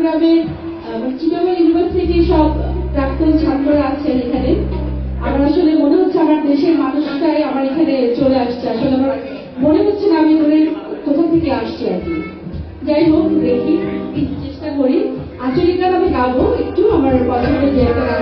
চট্টগ্রামের চিটাগং ইউনিভার্সিটি সব প্রাক্তন ছাত্ররা আছেন এখানে। আমার আসলে মনে হচ্ছে আমার দেশের মানুষটাই আমার এখানে চলে আসছে। আসলে আমার মনে হচ্ছে না আমি দূরের কোথা থেকে আসছি আর কি। যাই হোক, দেখি চেষ্টা করি। আঞ্চলিক গান আমি গাবো, একটু আমার পছন্দের যে গান